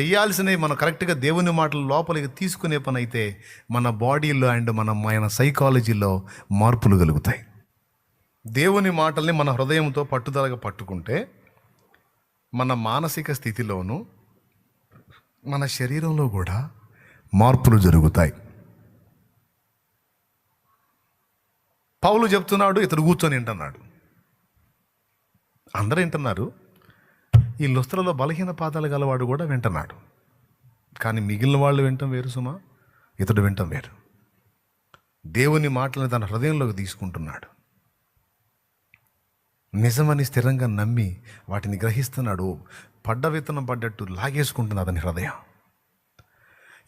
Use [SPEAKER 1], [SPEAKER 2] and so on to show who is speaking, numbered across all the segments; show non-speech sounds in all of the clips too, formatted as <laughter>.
[SPEAKER 1] చేయాల్సినవి మనం కరెక్ట్గా దేవుని మాటలు లోపలికి తీసుకునే పని అయితే మన బాడీలో అండ్ మన మన సైకాలజీలో మార్పులు కలుగుతాయి. దేవుని మాటల్ని మన హృదయంతో పట్టుదలగా పట్టుకుంటే మన మానసిక స్థితిలోనూ మన శరీరంలో కూడా మార్పులు జరుగుతాయి. పౌలు చెప్తున్నాడు ఇతడు కూర్చొని వింటున్నాడు. అందరూ వింటున్నారు? ఈ లుస్త్రలో బలహీన పాదాలు గలవాడు కూడా వింటున్నాడు. కానీ మిగిలిన వాళ్ళు వింటం వేరు సుమా ఇతడు వింటం వేరు. దేవుని మాటలను తన హృదయంలోకి తీసుకుంటున్నాడు. నిజమని స్థిరంగా నమ్మి వాటిని గ్రహిస్తున్నాడు. పడ్డ విత్తనం పడ్డట్టు లాగేసుకుంటుంది అతని హృదయం.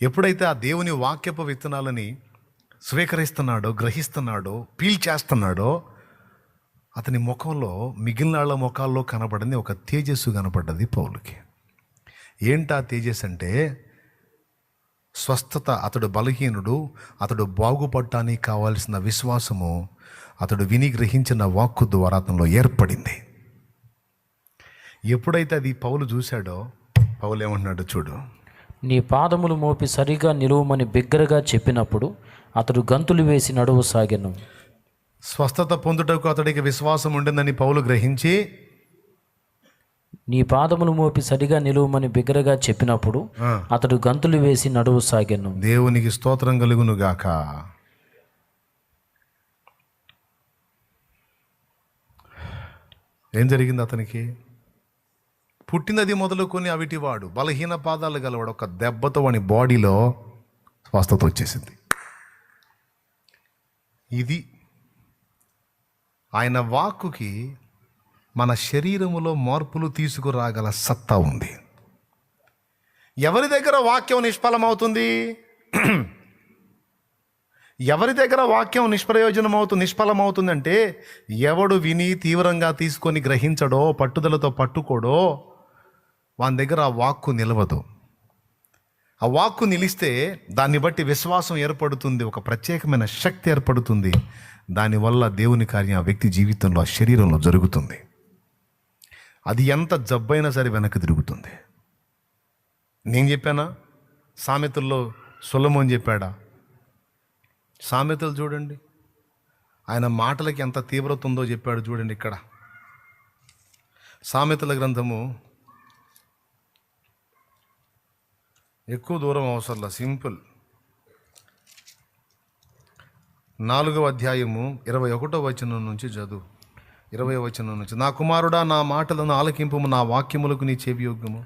[SPEAKER 1] ఎప్పుడైతే ఆ దేవుని వాక్యపు విత్తనాలని స్వీకరిస్తున్నాడో గ్రహిస్తున్నాడో పీల్చేస్తున్నాడో అతని ముఖంలో మిగిలిన వాళ్ళ ముఖాల్లో కనబడింది ఒక తేజస్సు కనపడ్డది పౌలుకి. ఏంటా తేజస్ అంటే? స్వస్థత అతడు బలహీనుడు అతడు బాగుపడటానికి కావాల్సిన విశ్వాసము అతడు విని గ్రహించిన వాక్కు ద్వారా అతనిలో ఏర్పడింది. ఎప్పుడైతే అది పౌలు చూశాడో పౌలు ఏమంటున్నాడు చూడు.
[SPEAKER 2] నీ పాదములు మోపి సరిగా నిలువమని బిగ్గరగా చెప్పినప్పుడు అతడు గంతులు వేసి నడువు సాగెను.
[SPEAKER 1] స్వస్థత పొందుటకు అతడికి విశ్వాసం ఉండిందని పౌలు గ్రహించి
[SPEAKER 2] నీ పాదములు మోపి సరిగా నిలువమని బిగ్గరగా చెప్పినప్పుడు అతడు గంతులు వేసి నడువు సాగెను.
[SPEAKER 1] దేవునికి స్తోత్రం కలుగును గాక. ఏం జరిగింది అతనికి? పుట్టినది మొదలుకొని అవిటివాడు బలహీన పాదాలు గలవాడు ఒక దెబ్బతో వాని బాడీలో స్వస్థత వచ్చేసింది. ఇది ఆయన వాక్కుకి మన శరీరములో మార్పులు తీసుకురాగల సత్తా ఉంది. ఎవరి దగ్గర వాక్యం నిష్ఫలమవుతుంది? ఎవరి దగ్గర వాక్యం నిష్ప్రయోజనం అవుతుంది నిష్ఫలమవుతుందంటే ఎవడు విని తీవ్రంగా తీసుకొని గ్రహించడో పట్టుదలతో పట్టుకోడో వాని దగ్గర ఆ వాక్కు నిలవదు. ఆ వాక్కు నిలిస్తే దాన్ని బట్టి విశ్వాసం ఏర్పడుతుంది ఒక ప్రత్యేకమైన శక్తి ఏర్పడుతుంది. దానివల్ల దేవుని కార్యం ఆ వ్యక్తి జీవితంలో ఆ శరీరంలో జరుగుతుంది. అది ఎంత జబ్బైనా సరే వెనక్కి తిరుగుతుంది. నేను చెప్పానా? సామెతల్లో సొలమోన్ చెప్పాడా? సామెతలు చూడండి. ఆయన మాటలకి ఎంత తీవ్రత ఉందో చెప్పాడు చూడండి ఇక్కడ. సామెతల గ్రంథము ఎక్కువ దూరం అవసరంలా సింపుల్. నాలుగవ అధ్యాయము ఇరవై ఒకటో వచనం నుంచి చదువు. ఇరవై వచనం నుంచి. నా కుమారుడా నా మాటలను ఆలకింపము నా వాక్యములకు నీ చెవియోగ్యము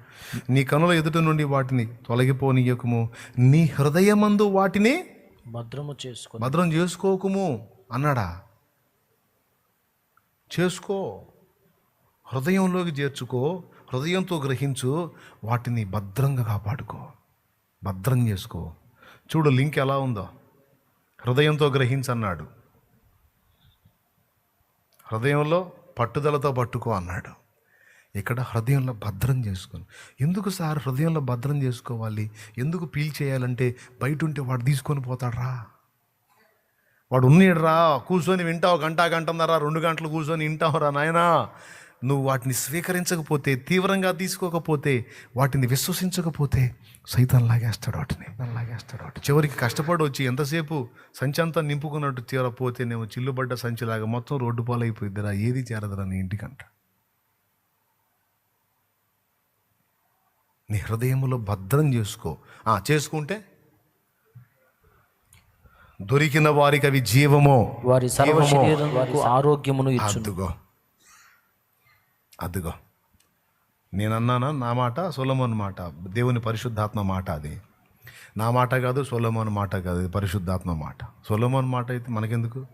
[SPEAKER 1] నీ కనుల ఎదుట నుండి వాటిని తొలగిపోనీయకము. నీ హృదయమందు వాటిని
[SPEAKER 2] భద్రము చేసుకొని
[SPEAKER 1] భద్రం చేసుకోకుము అన్నాడా? చేసుకో. హృదయంలోకి చేర్చుకో హృదయంతో గ్రహించు వాటిని భద్రంగా కాపాడుకో. భద్రం చేసుకో. చూడు లింక్ ఎలా ఉందో? హృదయంతో గ్రహించన్నాడు. హృదయంలో పట్టుదలతో పట్టుకో అన్నాడు. ఇక్కడ హృదయంలో భద్రం చేసుకొని. ఎందుకు సార్ హృదయంలో భద్రం చేసుకోవాలి? ఎందుకు పీల్ చేయాలంటే బయట ఉంటే వాడు తీసుకొని పోతాడ్రా? వాడు ఉన్నాడు రా కూర్చొని వింటావు గంట గంటన్నర రెండు గంటలు కూర్చొని వింటావురా నాయనా. నువ్వు వాటిని స్వీకరించకపోతే తీవ్రంగా తీసుకోకపోతే వాటిని విశ్వసించకపోతే సైతం లాగేస్తాడు వాటిని. లాగేస్తాడు వాటి చివరికి కష్టపడి వచ్చి ఎంతసేపు సంచి అంతా నింపుకున్నట్టు తీరపోతేనేమో చిల్లుబడ్డ సంచిలాగా మొత్తం రోడ్డు పాలైపోయిద్దిరా ఏది చేరదురా నీ ఇంటికంట. నీ హృదయములో భద్రం చేసుకో. ఆ, చేసుకుంటే దొరికిన వారికి అవి జీవమో
[SPEAKER 2] వారి సర్వ శరీరములకు ఆరోగ్యమును ఇచ్చును.
[SPEAKER 1] అద్దుగో నేనన్నానా? నేను నా మాట సొలమోన్ మాట. దేవుని పరిశుద్ధాత్మ మాట అది. నా మాట కాదు సొలమోన్ మాట కాదు. ఇది పరిశుద్ధాత్మ మాట. సొలమోన్ మాట అయితే మనకెందుకు?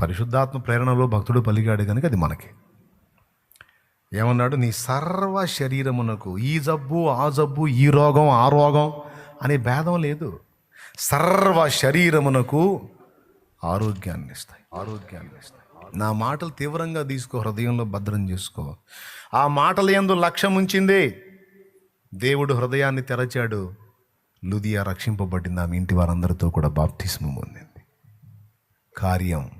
[SPEAKER 1] పరిశుద్ధాత్మ ప్రేరణలో భక్తుడు పలిగాడు కనుక అది మనకి. ఏమన్నాడు? నీ సర్వ శరీరమునకు ఈ జబ్బు ఆ జబ్బు ఈ రోగం ఆ రోగం అనే భేదం లేదు. సర్వ శరీరమునకు ఆరోగ్యాన్ని ఇస్తాయి. ఆరోగ్యాన్ని ఇస్తాయి. నా మాటలు తీవ్రంగా తీసుకో హృదయంలో భద్రం చేసుకో. ఆ మాటలు ఎందు లక్ష్యం ఉంచింది. దేవుడు హృదయాన్ని తెరచాడు. లుదియా రక్షింపబడింది. ఆమె ఇంటి వారందరితో కూడా బాప్తిస్మం పొందింది. కార్యం.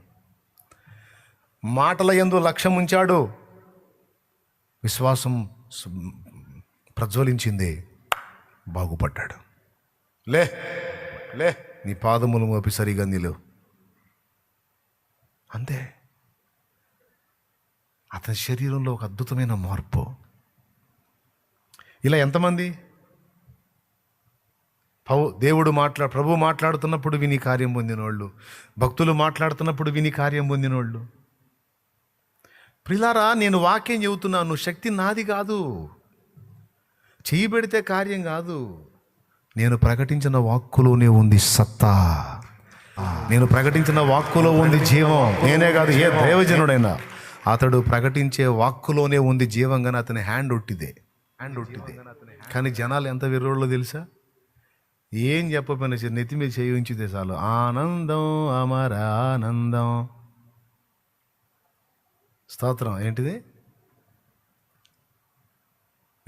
[SPEAKER 1] మాటల ఎందు లక్ష్యం ఉంచాడు. విశ్వాసం ప్రజ్వలించింది. బాగుపడ్డాడు. లే లే నీ పాదములు మోపి సరిగా నిలు. అంతే. అతని శరీరంలో ఒక అద్భుతమైన మార్పు. ఇలా ఎంతమంది? పౌ దేవుడు మాట్లా ప్రభు మాట్లాడుతున్నప్పుడు విని కార్యం పొందినోళ్ళు. భక్తులు మాట్లాడుతున్నప్పుడు విని కార్యం పొందినోళ్ళు. ప్రిలారా నేను వాక్యం చెబుతున్నాను. శక్తి నాది కాదు. చేయబెడితే పెడితే కార్యం కాదు. నేను ప్రకటించిన వాక్కులోనే ఉంది సత్తా. నేను ప్రకటించిన వాక్కులో ఉంది జీవం. నేనే కాదు ఏ దైవజనుడైనా. అతడు ప్రకటించే వాక్కులోనే ఉంది జీవం కానీ అతని హ్యాండ్ ఒట్టిదే. హ్యాండ్ ఒట్టిదే. కానీ జనాలు ఎంత విర్రోళ్ళో తెలుసా? ఏం చెప్పపోయినా సరే నెత్తి మీద చేయించితే చాలు. ఆనందం అమర ఆనందం. స్తోత్రం. ఏంటిది?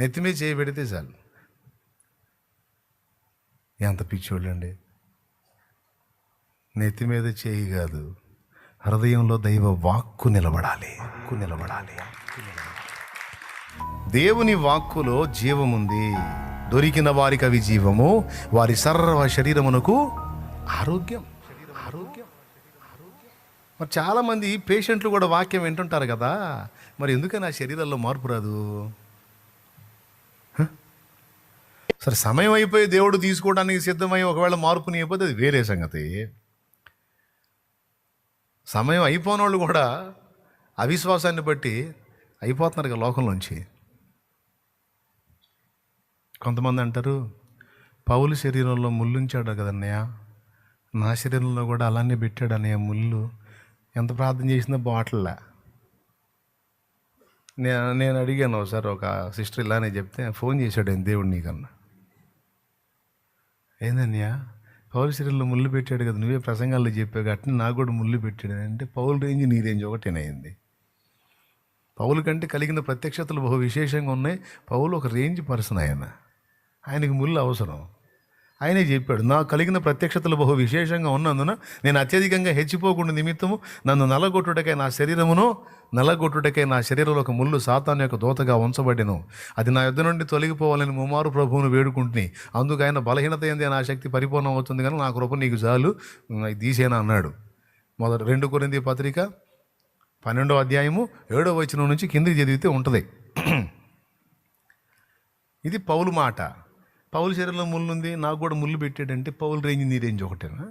[SPEAKER 1] నెత్తి మీద చేయి పెడితే చాలు. ఎంత పిచ్చోళ్ళండి. నెత్తి మీద చేయి కాదు. హృదయంలో దైవ వాక్కు నిలబడాలి. వాక్కు నిలబడాలి. దేవుని వాక్కులో జీవముంది. దొరికిన వారికి అవి జీవము. వారి సర్వ శరీరమునకు ఆరోగ్యం. ఆరోగ్యం. మరి చాలామంది పేషెంట్లు కూడా వాక్యం వింటుంటారు కదా. మరి ఎందుకని ఆ మార్పు రాదు? సరే సమయం అయిపోయి దేవుడు తీసుకోవడానికి సిద్ధమై ఒకవేళ మార్పుని అయిపోతే అది వేరే సంగతి. సమయం అయిపోయిన వాళ్ళు కూడా అవిశ్వాసాన్ని బట్టి అయిపోతున్నారు కదా లోకంలోంచి కొంతమంది అంటారు పౌలు శరీరంలో ముళ్ళుంచాడు కదన్నయ్య నా శరీరంలో కూడా అలానే పెట్టాడు అన్నయ్య ముళ్ళు. ఎంత ప్రార్థన చేసినా బాటల్లా? నేను నేను అడిగాను ఒకసారి ఒక సిస్టర్ ఇలానే చెప్తే ఫోన్ చేశాడు ఆయన దేవుడు నీకన్నా. ఏందన్నయ్య? పౌలు శరీరంలో ముళ్ళు పెట్టాడు కదా నువ్వే ప్రసంగాల్లో చెప్పావు కాబట్టి నాకు కూడా ముళ్ళు పెట్టాడు అంటే పౌలు రేంజ్ నీ రేంజ్ ఒకటేనైంది పౌలు కంటే కలిగిన ప్రత్యక్షతలు బహు విశేషంగా ఉన్నాయి. పౌలు ఒక రేంజ్ పర్సన్ ఆయన. ఆయనకి ముళ్ళు అవసరం. ఆయనే చెప్పాడు నాకు కలిగిన ప్రత్యక్షతలు బహు విశేషంగా ఉన్నందున నేను అత్యధికంగా హెచ్చిపోకుండా నిమిత్తము నన్ను నలగొట్టుటకై నా శరీరమును నలగొట్టుటకై నా శరీరంలో ఒక ముళ్ళు సాతాన్ యొక్క దోతగా ఉంచబడిను. అది నా యుద్ధ నుండి తొలగిపోవాలని ముమ్మారు ప్రభువును వేడుకుంటుని. అందుకు ఆయన బలహీనత ఏంది నా శక్తి పరిపూర్ణం అవుతుంది కానీ నా కృప నీకు చాలు. ఇది తీసేనా అన్నాడు. మొదటి రెండు కొరింది పత్రిక పన్నెండో అధ్యాయము ఏడో వచనం నుంచి కిందికి చదివితే ఉంటుంది. ఇది పౌలు మాట. పౌలు శరీరంలో ముళ్ళు ఉంది నాకు కూడా ముళ్ళు పెట్టాడంటే పౌలు రేంజ్ నీ రేంజ్ ఒకటేనా?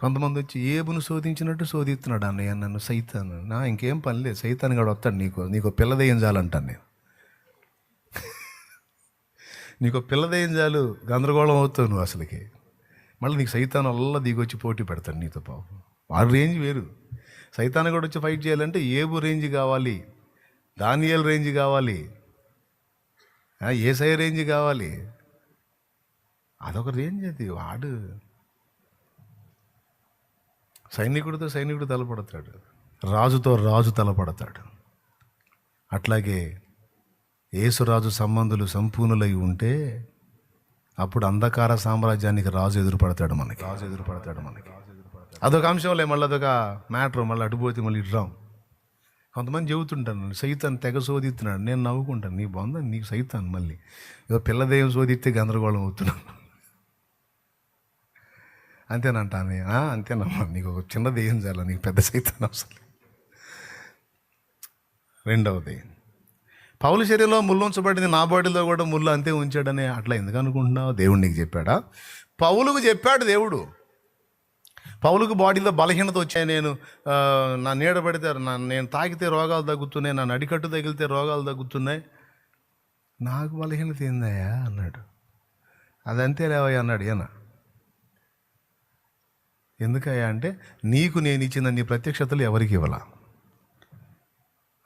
[SPEAKER 1] కొంతమంది వచ్చి ఏబును శోధించినట్టు శోధిస్తున్నాడు అన్నయ్య నన్ను సైతాను. నా ఇంకేం పని లేదు సైతాన్ గడు వస్తాడు నీకు నీకు పిల్లదయ్యం చాలంటాను నేను. <laughs> నీకు పిల్లదయ్యం చాలు గందరగోళం అవుతావు నువ్వు అసలుకి. మళ్ళీ నీకు సైతాన్ వల్ల దిగొచ్చి పోటీ పెడతాడు నీతో పాపం. వాడి రేంజ్ వేరు. సైతాన్ కూడా వచ్చి ఫైట్ చేయాలంటే ఏబు రేంజ్ కావాలి దానియల్ రేంజ్ కావాలి ఏసఐ రేంజ్ కావాలి. అదొక రేంజ్ అది వాడు సైనికుడితో సైనికుడు తలపడతాడు. రాజుతో రాజు తలపడతాడు. అట్లాగే యేసురాజు సంబంధులు సంపూర్ణులై ఉంటే అప్పుడు అంధకార సామ్రాజ్యానికి రాజు ఎదురుపడతాడు మనకి. రాజు ఎదురుపడతాడు మనకి. అదొక అంశంలే మళ్ళీ అదొక మ్యాటర్ మళ్ళీ అటుపోతే మళ్ళీ ఇటు రాం కొంతమంది చెబుతుంటాను సైతాన్ తెగ శోధిస్తున్నాడు నేను నవ్వుకుంటాను నీ బాగుందా నీకు సైతాన్ మళ్ళీ. ఏదో పిల్లదేయం శోధిస్తే గందరగోళం అవుతున్నాను అంతేనంటాను "ఆ, అంతేనమ్మా. నీకు ఒక చిన్న దెయ్యం చేయాలి? నీకు పెద్ద సైతం అవసరం రెండవది పౌలు శరీరంలో ముళ్ళు ఉంచబడింది నా బాడీలో కూడా ముళ్ళు అంతే ఉంచాడని అట్లా ఎందుకు అనుకుంటున్నావు? దేవుడు నీకు చెప్పాడా? పౌలుకు చెప్పాడు దేవుడు. పౌలుకు బాడీలో బలహీనత వచ్చాయి. నేను నా నీడ పడితే నా నేను తాకితే రోగాలు తగ్గుతున్నాయి నా నడికట్టు తగిలితే రోగాలు తగ్గుతున్నాయి. నాకు బలహీనత ఏందయ్యా? అన్నాడు. అదంతే లేవయ్యా అన్నాడు. ఈయన ఎందుకయ్యా అంటే నీకు నేను ఇచ్చిన నీ ప్రత్యక్షతలు ఎవరికి ఇవ్వలా?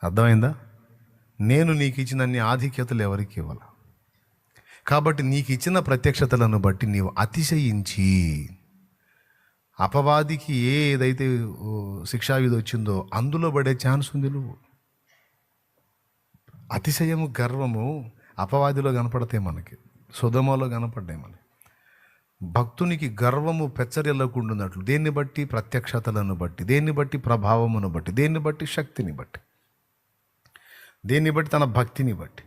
[SPEAKER 1] అర్థమైందా? నేను నీకు ఇచ్చిన నీ ఆధిక్యతలు ఎవరికి ఇవ్వాల? కాబట్టి నీకు ఇచ్చిన ప్రత్యక్షతలను బట్టి నీవు అతిశయించి అపవాదికి ఏదైతే శిక్షావిధి వచ్చిందో అందులో పడే ఛాన్స్ ఉంది నువ్వు. అతిశయము గర్వము అపవాదిలో కనపడతాయి మనకి. సుధమలో కనపడ్డాయి మనకి. భక్తునికి గర్వము పెచ్చరిల్లకుండున్నట్లు దేన్ని బట్టి? ప్రత్యక్షతలను బట్టి. దేన్ని బట్టి? ప్రభావమును బట్టి. దేన్ని బట్టి? శక్తిని బట్టి. దేన్ని బట్టి? తన భక్తిని బట్టి.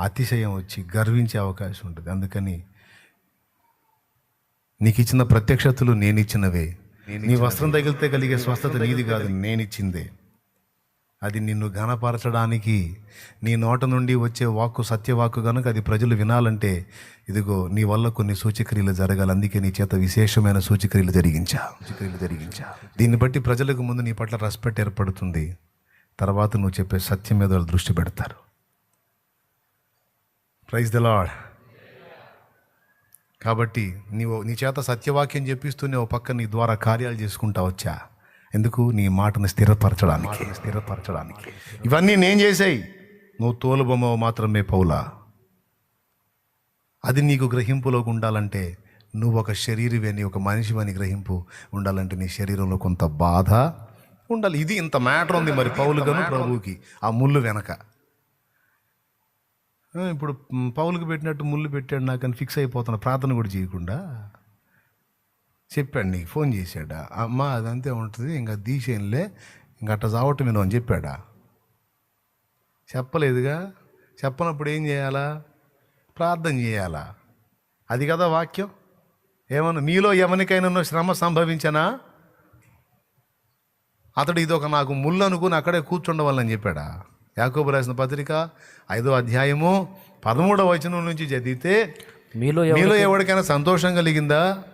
[SPEAKER 1] అతిశయం వచ్చి గర్వించే అవకాశం ఉంటుంది. అందుకని నీకు ఇచ్చిన ప్రత్యక్షతలు నేను ఇచ్చినవే నీ వస్త్రం తగిలితే కలిగే స్వస్థత నీది కాదు. నేనిచ్చిందే. అది నిన్ను ఘనపరచడానికి నీ నోట నుండి వచ్చే వాక్కు సత్యవాక్కు కనుక అది ప్రజలు వినాలంటే ఇదిగో నీ వల్ల కొన్ని సూచక్రియలు జరగాలి. అందుకే నీ చేత విశేషమైన సూచక్రియలు జరిగించా. సూచక్రియలు జరిగించా. దీన్ని బట్టి ప్రజలకు ముందు నీ పట్ల రెస్పెక్ట్ ఏర్పడుతుంది. తర్వాత నువ్వు చెప్పే సత్యం మీద వాళ్ళు దృష్టి పెడతారు. ప్రైజ్ ద లాడ్ కాబట్టి నీవు నీ చేత సత్యవాక్యం చెప్పిస్తూనే ఓ పక్క నీ ద్వారా కార్యాలు చేసుకుంటా వచ్చా. ఎందుకు? నీ మాటను స్థిరపరచడానికి. స్థిరపరచడానికి. ఇవన్నీ నేను చేసాయి. నువ్వు తోలుబొమ్మ మాత్రమే పౌలా. అది నీకు గ్రహింపులోకి ఉండాలంటే నువ్వు ఒక శరీరమని ఒక మనిషివని గ్రహింపు ఉండాలంటే నీ శరీరంలో కొంత బాధ ఉండాలి. ఇది ఇంత మ్యాటర్ ఉంది మరి పౌలుగాను ప్రభువుకి. ఆ ముళ్ళు వెనక. ఇప్పుడు పౌలుకి పెట్టినట్టు ముళ్ళు పెట్టాడు నాకు అని ఫిక్స్ అయిపోతున్నా. ప్రార్థన కూడా చేయకుండా. చెప్పాడు నీకు ఫోన్ చేశాడా? అమ్మ అదంతే ఉంటుంది ఇంకా తీసేయంలే ఇంకా అట్ట చావటం నేను అని చెప్పాడా? చెప్పలేదుగా? చెప్పనప్పుడు ఏం చేయాలా? ప్రార్థన చేయాలా? అది కదా వాక్యం. ఏమన్నా మీలో ఎవరికైనా శ్రమ సంభవించనా? అతడు ఇది ఒక నాకు ముళ్ళు అనుకుని అక్కడే కూర్చుండవాలని చెప్పాడా? యాకోబు రాసిన పత్రిక ఐదో అధ్యాయము పదమూడవ వచనం నుంచి చదివితే
[SPEAKER 2] మీలో
[SPEAKER 1] మీలో ఎవరికైనా సంతోషం కలిగిందా?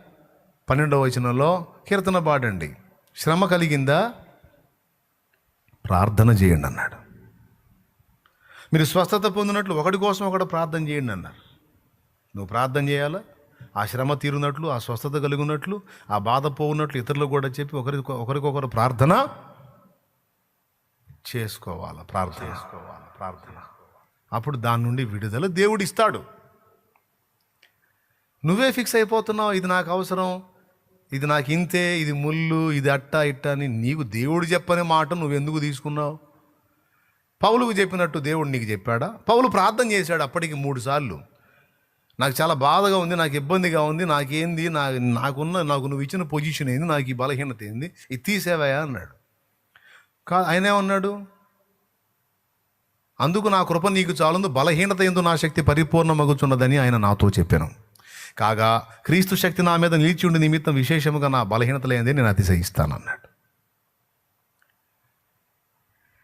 [SPEAKER 1] పన్నెండవ వచనంలో కీర్తన పాడండి. శ్రమ కలిగిందా? ప్రార్థన చేయండి అన్నాడు. మీరు స్వస్థత పొందినట్లు ఒకటి కోసం ఒకటి ప్రార్థన చేయండి అన్నారు. నువ్వు ప్రార్థన చేయాలా? ఆ శ్రమ తీరునట్లు ఆ స్వస్థత కలిగినట్లు ఆ బాధ పోవున్నట్లు ఇతరులకు కూడా చెప్పి ఒకరి ఒకరికొకరు ప్రార్థన చేసుకోవాలి? ప్రార్థన చేసుకోవాలి? ప్రార్థన అప్పుడు దాని నుండి విడుదల దేవుడు ఇస్తాడు. నువ్వే ఫిక్స్ అయిపోతున్నావు ఇది నాకు అవసరం ఇది నాకు ఇంతే ఇది ముళ్ళు ఇది అట్ట ఇట్ట అని నీకు దేవుడు చెప్పనే మాట నువ్వు ఎందుకు తీసుకున్నావు? పౌలుకు చెప్పినట్టు దేవుడు నీకు చెప్పాడా? పౌలు ప్రార్థన చేశాడు అప్పటికి మూడు సార్లు. నాకు చాలా బాధగా ఉంది నాకు ఇబ్బందిగా ఉంది నాకేంది నా నాకున్న నాకు నువ్వు ఇచ్చిన పొజిషన్ ఏంది నాకు ఈ బలహీనత ఏంది ఇది తీసేవయా అన్నాడు. కా ఆయన ఏమన్నాడు? అందుకు నా కృప నీకు చాలుందు బలహీనత ఎందు నా శక్తి పరిపూర్ణమగుచున్నదని ఆయన నాతో చెప్పాను. కాగా క్రీస్తు శక్తి నా మీద నిలిచి ఉండి నిమిత్తం విశేషముగా నా బలహీనత లేనిదే నేను అతిశయిస్తాను అన్నాడు.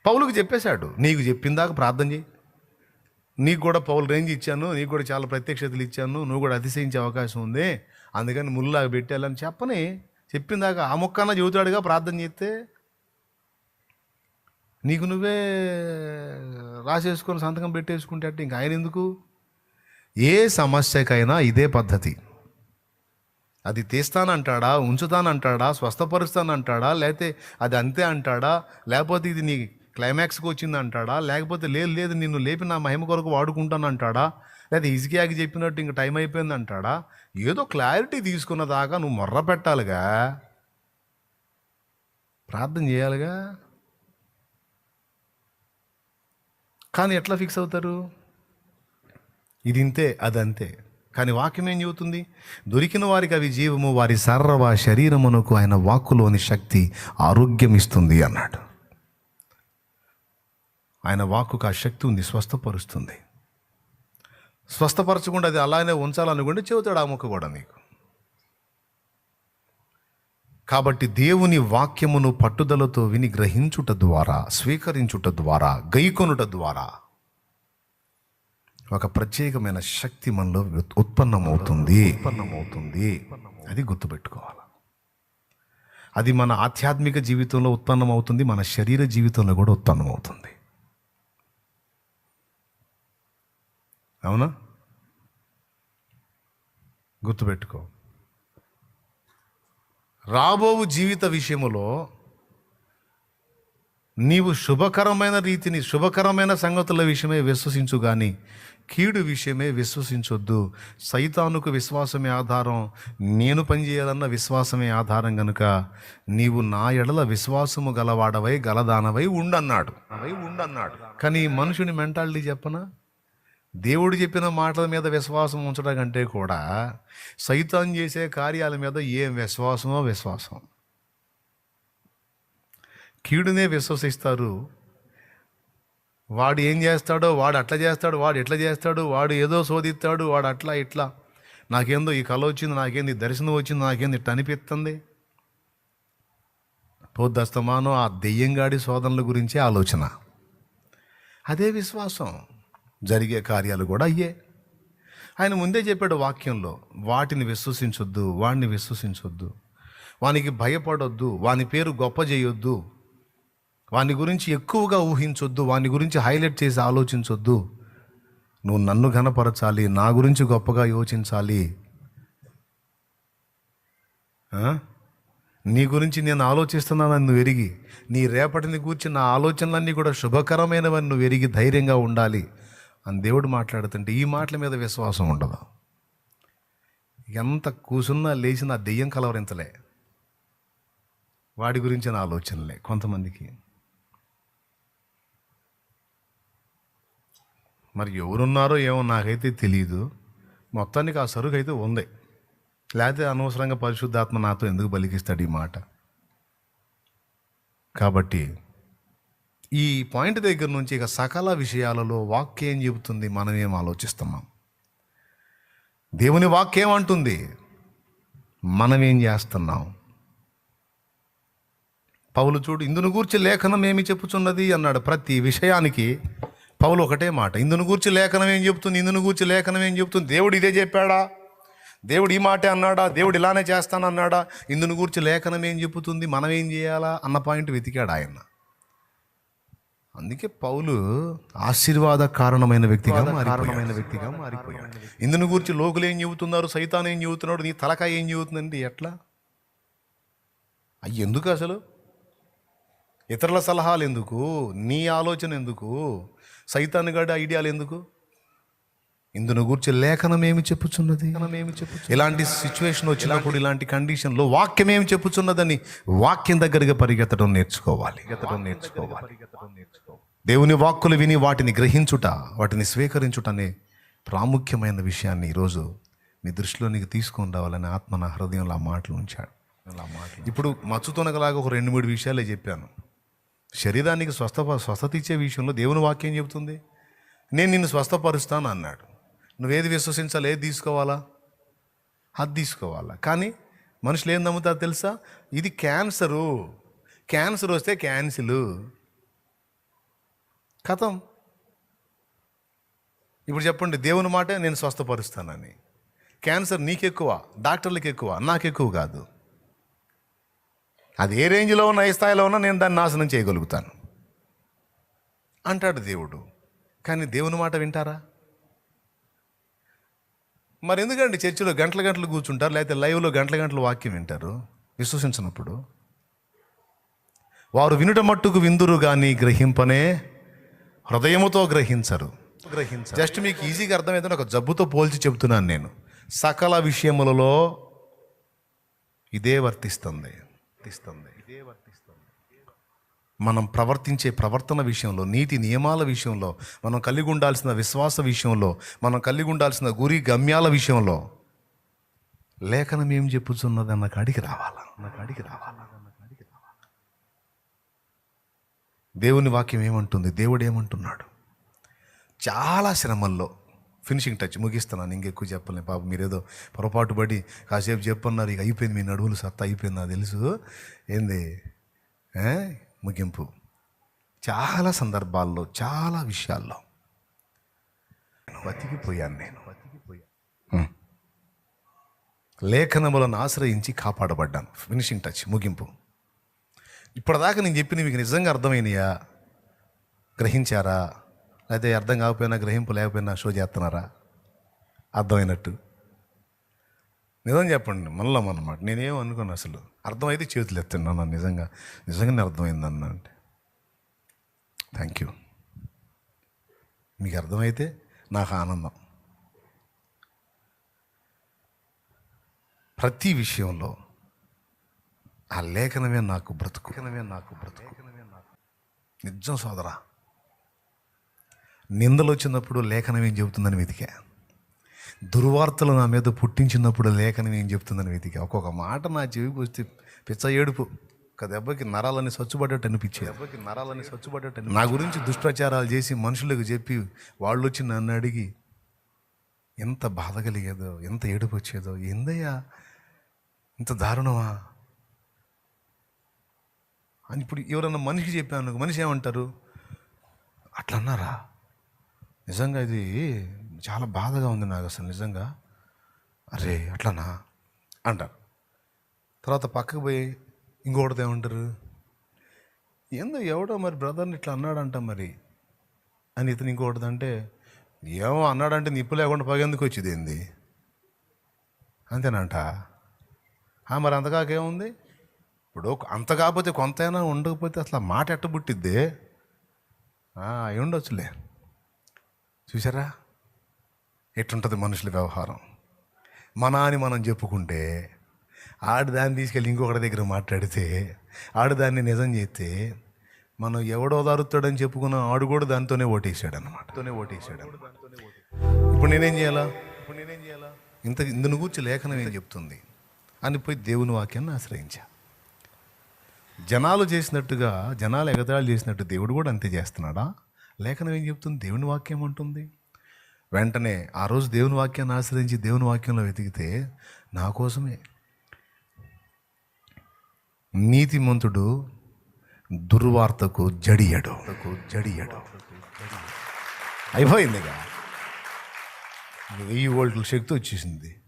[SPEAKER 1] పౌలుకు చెప్పేశాడు నీకు చెప్పిందాక ప్రార్థన చేయి. నీకు కూడా పౌలు రేంజ్ ఇచ్చాను నీకు కూడా చాలా ప్రత్యక్షతలు ఇచ్చాను నువ్వు కూడా అతిశయించే అవకాశం ఉంది. అందుకని ముల్లాగా పెట్టాలని చెప్పని చెప్పిందాక ఆ మొక్కన చెబుతాడుగా ప్రార్థన చేస్తే నీకు నువ్వే రాసేసుకొని సంతకం పెట్టేసుకుంటే అంటే ఇంక ఆయన ఎందుకు? ఏ సమస్యకైనా ఇదే పద్ధతి. అది తీస్తానంటాడా ఉంచుతానంటాడా స్వస్థపరుస్తానంటాడా లేకపోతే అది అంతే అంటాడా లేకపోతే ఇది నీ క్లైమాక్స్కి వచ్చింది అంటాడా లేకపోతే లేదు లేదు నిన్ను లేపి నా మహిమ కొరకు వాడుకుంటాను అంటాడా లేదా ఇజికియాకి చెప్పినట్టు ఇంక టైం అయిపోయింది అంటాడా ఏదో క్లారిటీ తీసుకున్న దాకా నువ్వు మొర్ర పెట్టాలిగా. ప్రార్థన చేయాలిగా. కానీ ఎట్లా ఫిక్స్ అవుతారు? ఇది ఇంతే అదంతే. కానీ వాక్యం ఏం చెబుతుంది? దొరికిన వారికి అవి జీవము వారి సర్వ శరీరమునకు ఆయన వాక్కులోని శక్తి ఆరోగ్యం ఇస్తుంది అన్నాడు. ఆయన వాక్కుకు ఆ శక్తి ఉంది స్వస్థపరుస్తుంది. స్వస్థపరచకుండా అది అలానే ఉంచాలనుకుంటే చెబుతాడు ఆ ముక్క కూడా నీకు. కాబట్టి దేవుని వాక్యమును పట్టుదలతో విని గ్రహించుట ద్వారా స్వీకరించుట ద్వారా గైకొనుట ద్వారా ఒక ప్రత్యేకమైన శక్తి మనలో ఉత్పన్నమవుతుంది. ఉత్పన్నమవుతుంది. అది గుర్తుపెట్టుకోవాలి. అది మన ఆధ్యాత్మిక జీవితంలో ఉత్పన్నమవుతుంది మన శరీర జీవితంలో కూడా ఉత్పన్నమవుతుంది. అవునా? గుర్తుపెట్టుకో. రాబోవు జీవిత విషయములో నీవు శుభకరమైన రీతిని శుభకరమైన సంగతుల విషయమే విశ్వసించు కానీ కీడు విషయమే విశ్వసించొద్దు. సైతానుకు విశ్వాసమే ఆధారం నేను పనిచేయాలన్న విశ్వాసమే ఆధారం గనుక నీవు నా ఎడల విశ్వాసము గలవాడవై గలదానవై ఉండన్నాడు. అవై ఉండన్నాడు. కానీ మనుషుని మెంటాలిటీ చెప్పనా? దేవుడు చెప్పిన మాటల మీద విశ్వాసం ఉంచడం కంటే కూడా సైతాన్ చేసే కార్యాల మీద ఏం విశ్వాసమో విశ్వాసం. కీడునే విశ్వసిస్తారు. వాడు ఏం చేస్తాడో వాడు అట్లా చేస్తాడు వాడు ఎట్లా చేస్తాడు వాడు ఏదో శోధిస్తాడు వాడు అట్లా ఇట్లా. నాకేందో ఈ కళ వచ్చింది నాకేంది దర్శనం వచ్చింది నాకేంది ఇట్లా అనిపిస్తుంది? పొద్దస్తమానం ఆ దెయ్యంగాడి శోధనల గురించే ఆలోచన. అదే విశ్వాసం. జరిగే కార్యాలు కూడా అయ్యే. ఆయన ముందే చెప్పాడు వాక్యంలో వాటిని విశ్వసించొద్దు వాడిని విశ్వసించొద్దు. వానికి భయపడొద్దు వాని పేరు గొప్ప చేయొద్దు. వాని గురించి ఎక్కువగా ఊహించొద్దు వాని గురించి హైలైట్ చేసి ఆలోచించొద్దు. నువ్వు నన్ను ఘనపరచాలి నా గురించి గొప్పగా యోచించాలి. నీ గురించి నేను ఆలోచిస్తున్నానని నువ్వు ఎరిగి నీ రేపటిని గురించి నా ఆలోచనలన్నీ కూడా శుభకరమైనవని నువ్వు ఎరిగి ధైర్యంగా ఉండాలి అని దేవుడు మాట్లాడుతుంటే ఈ మాటల మీద విశ్వాసం ఉండదు. ఎంత కూసున్నా లేచినా దెయ్యం కలవరించలే. వాడి గురించిన ఆలోచనలే కొంతమందికి. మరి ఎవరున్నారో ఏమో నాకైతే తెలియదు మొత్తానికి ఆ సరుకు అయితే ఉంది. లేకపోతే అనవసరంగా పరిశుద్ధాత్మ నాతో ఎందుకు బలికిస్తాడు ఈ మాట? కాబట్టి ఈ పాయింట్ దగ్గర నుంచి ఇక సకల విషయాలలో వాక్యం చెబుతుంది? మనం ఏం ఆలోచిస్తున్నాం దేవుని వాక్యం అంటుంది మనం ఏం చేస్తున్నాం? పౌలు చూడు ఇందును గూర్చి లేఖనం ఏమి చెప్పుచున్నది? అన్నాడు. ప్రతి విషయానికి పౌలు ఒకటే మాట ఇందును గూర్చి లేఖనం ఏం చెప్తుంది ఇందును గూర్చి లేఖనం ఏం చెప్తుంది దేవుడు ఇదే చెప్పాడా? దేవుడు ఈ మాటే అన్నాడా? దేవుడు ఇలానే చేస్తానన్నాడా? ఇందును గూర్చి లేఖనం ఏం చెప్పుతుంది మనం ఏం చేయాలా? అన్న పాయింట్ వెతికాడు ఆయన. అందుకే పౌలు ఆశీర్వాద కారణమైన వ్యక్తిగా కారణమైన వ్యక్తిగా మారిపోయాడు. ఇందును గురించి లోకులు ఏం చెబుతున్నారు? సైతాన్ ఏం చెబుతున్నాడు? నీ తలకాయ ఏం చెబుతుందండి ఎట్లా? అయ్యి ఎందుకు అసలు? ఇతరుల సలహాలు ఎందుకు? నీ ఆలోచన ఎందుకు? సైతాన్ గడి ఐడియాలు ఎందుకు? ఇందును గురించి లేఖనం ఏమి చెప్పుచున్నది? ఇలాంటి సిచ్యువేషన్ వచ్చినప్పుడు ఇలాంటి కండిషన్లో వాక్యం ఏమి చెప్పుచున్నదని వాక్యం దగ్గరగా పరిగెత్తడం నేర్చుకోవాలి. నేర్చుకోవాలి. దేవుని వాక్కులు విని వాటిని గ్రహించుట వాటిని స్వీకరించుట అనే ప్రాముఖ్యమైన విషయాన్ని ఈరోజు మీ దృష్టిలోనికి తీసుకొని రావాలని ఆత్మ నా హృదయంలో ఆ మాటలు ఉంచాడు. ఇప్పుడు మచ్చుతోనగలాగా ఒక రెండు మూడు విషయాలే చెప్పాను. శరీరానికి స్వస్థ స్వస్థత ఇచ్చే విషయంలో దేవుని వాక్యం చెబుతుంది. నేను నిన్ను స్వస్థపరుస్తాను అన్నాడు. నువ్వేది విశ్వసించాలి ఏది తీసుకోవాలా? అది తీసుకోవాలా. కానీ మనుషులు ఏం నమ్ముతారు తెలుసా? ఇది క్యాన్సరు. క్యాన్సర్ వస్తే క్యాన్సిల్. కథం. ఇప్పుడు చెప్పండి దేవుని మాటే నేను స్వస్థపరుస్తానని. క్యాన్సర్ నీకెక్కువ డాక్టర్లకు ఎక్కువ నాకు ఎక్కువ కాదు. అది ఏ రేంజ్లో ఉన్నా ఏ స్థాయిలో ఉన్నా నేను దాన్ని నాశనం చేయగలుగుతాను. అంటాడు దేవుడు. కానీ దేవుని మాట వింటారా? మరి ఎందుకండి చర్చిలో గంటల గంటలు కూర్చుంటారు లేకపోతే లైవ్లో గంటల గంటలు వాక్యం వింటారు? విశ్వసించినప్పుడు. వారు వినుట మట్టుకు విందురు కానీ గ్రహింపనే హృదయముతో గ్రహించరు. గ్రహించరు. జస్ట్ మీకు ఈజీగా అర్థమైందని ఒక జబ్బుతో పోల్చి చెబుతున్నాను నేను. సకల విషయములలో ఇదే వర్తిస్తుంది. వర్తిస్తుంది. ఇదే వర్తిస్తుంది. మనం ప్రవర్తించే ప్రవర్తన విషయంలో నీతి నియమాల విషయంలో మనం కలిగి ఉండాల్సిన విశ్వాస విషయంలో మనం కలిగి ఉండాల్సిన గురి గమ్యాల విషయంలో లేఖనం ఏం చెప్పుచున్నది అన్న కాడికి రావాలా? అన్న కాడికి రావాలా? అన్న కాడికి రావాలా దేవుని వాక్యం ఏమంటుంది? దేవుడు ఏమంటున్నాడు? చాలా శ్రమల్లో ఫినిషింగ్ టచ్ ముగిస్తున్నాను. ఇంకెక్కువ చెప్పలేను. పాపం మీరేదో పొరపాటు పడి కాసేపు చెప్పన్నారు. ఇక అయిపోయింది మీ నడువులు సత్తా అయిపోయింది నాకు తెలుసు. ఏంది? ముగింపు. చాలా సందర్భాల్లో చాలా విషయాల్లో. బతికిపోయాను నేను. లేఖనములను ఆశ్రయించి కాపాడబడ్డాను. ఫినిషింగ్ టచ్ ముగింపు. ఇప్పటిదాకా నేను చెప్పిన మీకు నిజంగా అర్థమైనయా? గ్రహించారా? అయితే అర్థం కాకపోయినా గ్రహింపు లేకపోయినా షో చేస్తున్నారా? అర్థమైనట్టు. నిజం చెప్పండి మనలో అన్నమాట. నేనేం అనుకోను అసలు. అర్థమైతే చేతులు ఎత్తున్నాను నిజంగా. నిజంగానే అర్థమైందన్న అంటే. థ్యాంక్ యూ మీకు అర్థమైతే నాకు ఆనందం. ప్రతి విషయంలో ఆ లేఖనమే నాకు బ్రతుకు. లేఖనమే నాకు బ్రతుకు. నిజం సోదరా. నిందలు వచ్చినప్పుడు లేఖనం ఏం చెబుతుందని వెతికా. దుర్వార్తలు నా మీద పుట్టించినప్పుడు లేఖనం ఏం చెప్తుందని వెతికా. ఒక్కొక్క మాట నా చెవికి వస్తే పిచ్చ ఏడుపు. ఒక దెబ్బకి నరాలని స్వచ్ఛపడ్డట్టు అనిపించేది. దెబ్బకి నరాలని స్వచ్ఛపడ్డట్టు నా గురించి దుష్టాచారాలు చేసి మనుషులకు చెప్పి వాళ్ళు వచ్చి నన్ను అడిగి ఎంత బాధ కలిగేదో ఎంత ఏడుపు వచ్చేదో ఏందయ్యా? ఇంత దారుణమా? అని ఇప్పుడు ఎవరన్నా మనిషి చెప్పాను మనిషి ఏమంటారు? అట్లా అన్నారా నిజంగా ఇది చాలా బాధగా ఉంది నాకు అసలు నిజంగా. అరే అట్లనా? అంటారు. తర్వాత పక్కకు పోయి ఇంకొకటి ఏమంటారు? ఏందో ఎవడో మరి బ్రదర్ని ఇట్లా అన్నాడంట మరి. అని ఇతను ఇంకొకటి అంటే ఏమో అన్నాడంటే నిప్పు లేకుండా పగేందుకు వచ్చింది ఏంది? అంతేనంట. మరి అంతకాకేముంది ఇప్పుడు అంత కాకపోతే కొంతైనా ఉండకపోతే అసలు మాట ఎట్ట పుట్టిద్ది? అయి ఉండొచ్చులే. చూసారా ఎట్టుంటుంది మనుషుల వ్యవహారం? మన అని మనం చెప్పుకుంటే ఆడు దాన్ని తీసుకెళ్ళి ఇంకొకటి దగ్గర మాట్లాడితే ఆడు దాన్ని నిజం చేస్తే మనం ఎవడో దారుతాడని చెప్పుకున్న ఆడు కూడా దాంతోనే ఓటేసాడు అనమాట తోనే ఓటేసాడు. ఇప్పుడు నేనేం చేయాలా? ఇప్పుడు నేనేం చేయాలా ఇంత ఇందును కూర్చి లేఖనం ఏం చెప్తుంది? అని పోయి దేవుని వాక్యాన్ని ఆశ్రయించా. జనాలు చేసినట్టుగా జనాలు ఎగతాళి చేసినట్టు దేవుడు కూడా అంతే చేస్తున్నాడా? లేఖనం ఏం చెప్తుంది? దేవుని వాక్యం ఉంటుంది వెంటనే ఆ రోజు దేవుని వాక్యాన్ని ఆశ్రయించి దేవుని వాక్యంలో వెతికితే నా కోసమే. నీతిమంతుడు దుర్వార్తకు జడియడు. జడియడు. అయిపోయిందిగా. వెయ్యి వోల్ట్ల శక్తి వచ్చేసింది.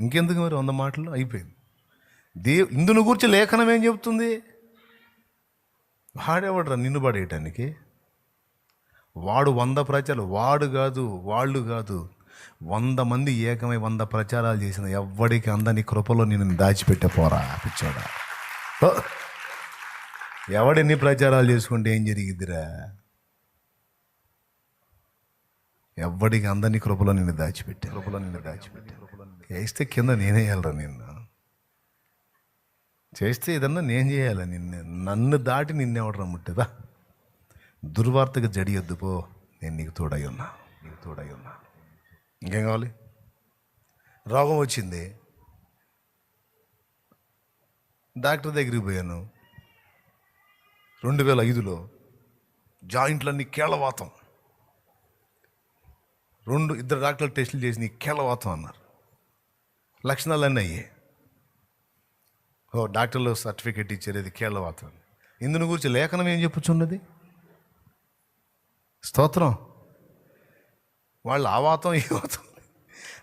[SPEAKER 1] ఇంకెందుకు మరి వంద మాటలు? అయిపోయింది. దే ఇందును గురించి లేఖనం ఏం చెప్తుంది? వాడేవాడ్రా నిన్ను పడేయటానికి? వాడు వంద ప్రచారాలు వాడు కాదు వాళ్ళు కాదు. వంద మంది ఏకమై వంద ప్రచారాలు చేసిన ఎవ్వడికి అందని కృపలో నేను దాచిపెట్టే పోరా పిచ్చోడా. ఎవడెన్ని ప్రచారాలు చేసుకుంటే ఏం జరిగిద్దిరా? ఎవ్వడికి అందని కృపలో నిన్ను దాచిపెట్టే కృపలో నిన్ను దాచిపెట్టే. వేస్తే కింద నేనే వెళ్ళరా నిన్ను? చేస్తే ఏదన్నా నేను చేయాలి నిన్ను? నన్ను దాటి నిన్నెవడరా ముట్టేదా? దుర్వార్తకు జడియొద్దు పో. నేను నీకు తోడై ఉన్నా. నీకు తోడై ఉన్నా. ఇంకేం కావాలి? రోగం వచ్చింది. డాక్టర్ దగ్గరికి పోయాను. రెండు వేల ఐదులో జాయింట్లన్నీ కేళవాతం రెండు ఇద్దరు డాక్టర్లు టెస్టులు చేసి నీ కేళవాతం అన్నారు. లక్షణాలన్నీ అయ్యాయి. ఓ డాక్టర్లు సర్టిఫికేట్ ఇచ్చారు ఇది కేళ్ళవాతం ఇందుని గురించి లేఖనం ఏం చెప్పుచున్నది? స్తోత్రం. వాళ్ళు ఆ వాతం ఈ వాతం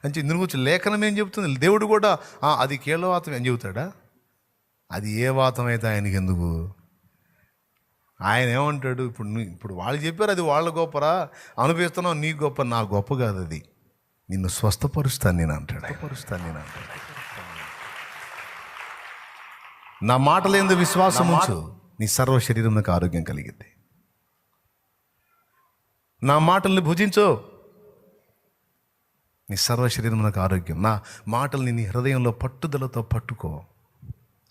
[SPEAKER 1] అంటే ఇందుని గురించి లేఖనం ఏం చెప్తుంది దేవుడు కూడా "ఆ, అది కేళ్ళవాతం ఏం చెబుతాడా? అది ఏ వాతం అయితే ఆయనకి ఎందుకు? ఆయన ఏమంటాడు? ఇప్పుడు ఇప్పుడు వాళ్ళు చెప్పారు అది వాళ్ళ గొప్పరా? అనిపిస్తున్నావు నీ గొప్ప నా గొప్ప కాదు అది. నిన్ను స్వస్థపరుస్తాను నేను అంటాడు పరుస్తాను నేను అంటాడు. నా మాటలేందు విశ్వాసం ఉంచు నీ సర్వ శరీరంకి ఆరోగ్యం కలిగింది. నా మాటల్ని భుజించు. నీ సర్వ శరీరమునకు ఆరోగ్యం. నా మాటల్ని నీ హృదయంలో పట్టుదలతో పట్టుకో.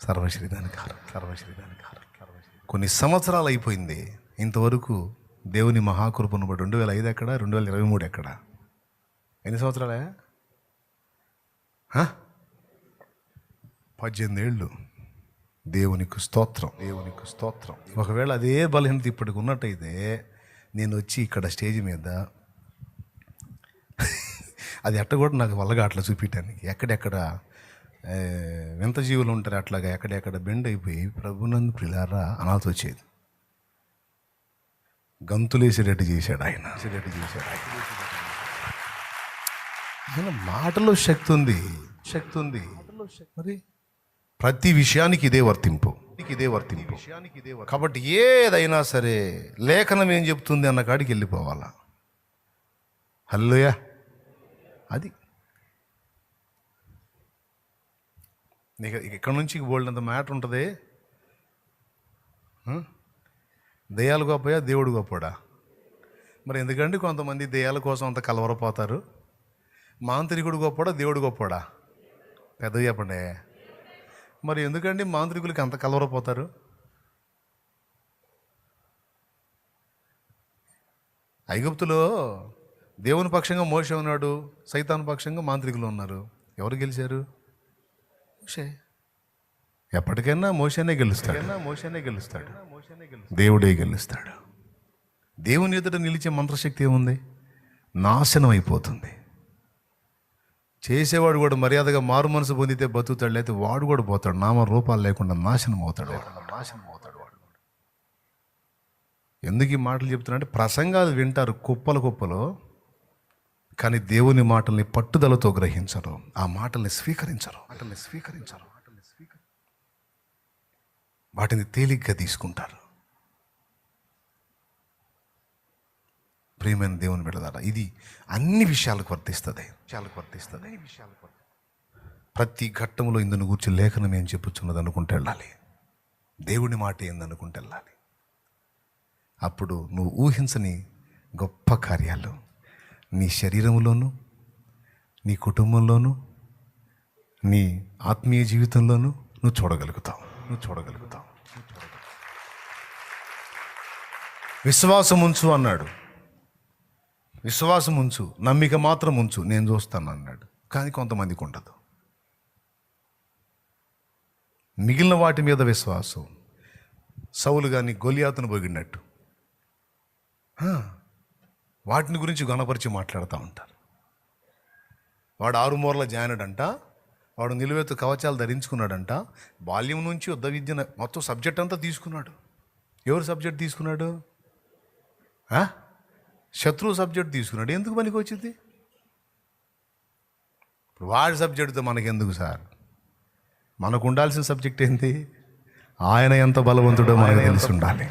[SPEAKER 1] సర్వ శరీరానికి ఆరోగ్యం సర్వ శరీరానికి ఆరోగ్యం కొన్ని సంవత్సరాలు అయిపోయింది. ఇంతవరకు దేవుని మహాకృపను బట్టి రెండు వేల ఐదు ఎక్కడ రెండు వేల ఇరవై మూడు ఎక్కడ? ఎన్ని సంవత్సరాలే? హ? పద్దెనిమిది ఏళ్ళు. దేవునికి స్తోత్రం దేవునికి స్తోత్రం. ఒకవేళ అదే బలహీనత ఇప్పటికి ఉన్నట్టయితే నేను వచ్చి ఇక్కడ స్టేజ్ మీద అది ఎట్ట కూడా నాకు వల్లగా అట్లా చూపించడానికి ఎక్కడెక్కడ వింత జీవులు ఉంటారు అట్లాగా ఎక్కడెక్కడ బెండ్ అయిపోయి ప్రభునందు ప్రిలారా అనాల్సి వచ్చేది గంతులేసేటట్టు చేశాడు ఆయన. చేసేటట్టు చేశాడు ఆయన. ఆయన మాటలో శక్తి ఉంది. శక్తి ఉంది. మరి ప్రతి విషయానికి ఇదే వర్తింపు. ఇదే వర్తింపు. కాబట్టి ఏదైనా సరే లేఖనం ఏం చెప్తుంది అన్న కాడికి వెళ్ళిపోవాలా? హల్లుయా అది. నీకు ఇక్కడ నుంచి బోల్డంత మ్యాటర్ ఉంటుంది. ఆ? దెయ్యాలు గొప్పయా? దేవుడు గొప్పడా మరి ఎందుకంటే కొంతమంది దెయ్యాల కోసం అంత కలవరపోతారు? మాంత్రికుడు గొప్పడా దేవుడు గొప్పడా పెద్ద చెప్పండి. మరి ఎందుకండి మాంత్రికులకి అంత కలవరపోతారు? ఐగుప్తులో దేవుని పక్షంగా మోసే ఉన్నాడు సైతాన్ పక్షంగా మాంత్రికులు ఉన్నారు. ఎవరు గెలిచారు? మోషే. ఎప్పటికైనా మోషనే గెలుస్తాడు. మోషనే గెలుస్తాడు. దేవుడే గెలుస్తాడు. దేవుని ఎదుట నిలిచే మంత్రశక్తి ఏముంది? నాశనం అయిపోతుంది. చేసేవాడు కూడా మర్యాదగా మారు మనసు పొందితే బతుకుతాడు లేకపోతే వాడు కూడా పోతాడు. నామ రూపాలు లేకుండా నాశనం అవుతాడు వాడు. నాశనం అవుతాడు వాడు. ఎందుకు ఈ మాటలు చెప్తున్నాడంటే ప్రసంగాలు వింటారు కుప్పలు కుప్పలు కానీ దేవుని మాటల్ని పట్టుదలతో గ్రహించరు. ఆ మాటల్ని స్వీకరించరు. మాటల్ని స్వీకరించరు. వాటిని తేలిగ్గా తీసుకుంటారు. ప్రియమైన దేవుని బిడ్డదారా ఇది అన్ని విషయాలకు వర్తిస్తుంది. విషయాలకు వర్తిస్తుంది. విషయాలకు ప్రతి ఘట్టంలో ఇందును కూర్చి లేఖనం ఏం చెప్పుచున్నది అనుకుంటే వెళ్ళాలి. దేవుని మాట ఏందనుకుంటే వెళ్ళాలి. అప్పుడు నువ్వు ఊహించని గొప్ప కార్యాలు నీ శరీరంలోనూ నీ కుటుంబంలోనూ నీ ఆత్మీయ జీవితంలోనూ నువ్వు చూడగలుగుతావు. నువ్వు చూడగలుగుతావు. విశ్వాసం ఉంచు అన్నాడు. విశ్వాసం ఉంచు నమ్మిక మాత్రం ఉంచు నేను చూస్తాను అన్నాడు కానీ కొంతమందికి ఉండదు. మిగిలిన వాటి మీద విశ్వాసం. సౌలు కానీ గొలియాతను పొగిడినట్టు. వాటిని గురించి గణపరిచి మాట్లాడుతూ ఉంటారు. వాడు ఆరుమూరల జాయినడంట వాడు నిలువెత్తు కవచాలు ధరించుకున్నాడంట బాల్యం నుంచి యుద్ధ విద్యను మొత్తం సబ్జెక్ట్ అంతా తీసుకున్నాడు. ఎవరు సబ్జెక్ట్ తీసుకున్నాడు? ఆ? శత్రువు సబ్జెక్ట్ తీసుకున్నాడు. ఎందుకు పనికి వచ్చింది? ఇప్పుడు వాడి సబ్జెక్టుతో మనకెందుకు సార్? మనకు ఉండాల్సిన సబ్జెక్ట్ ఏంటి ఆయన ఎంత బలవంతుడో మనకు తెలిసి ఉండాలి.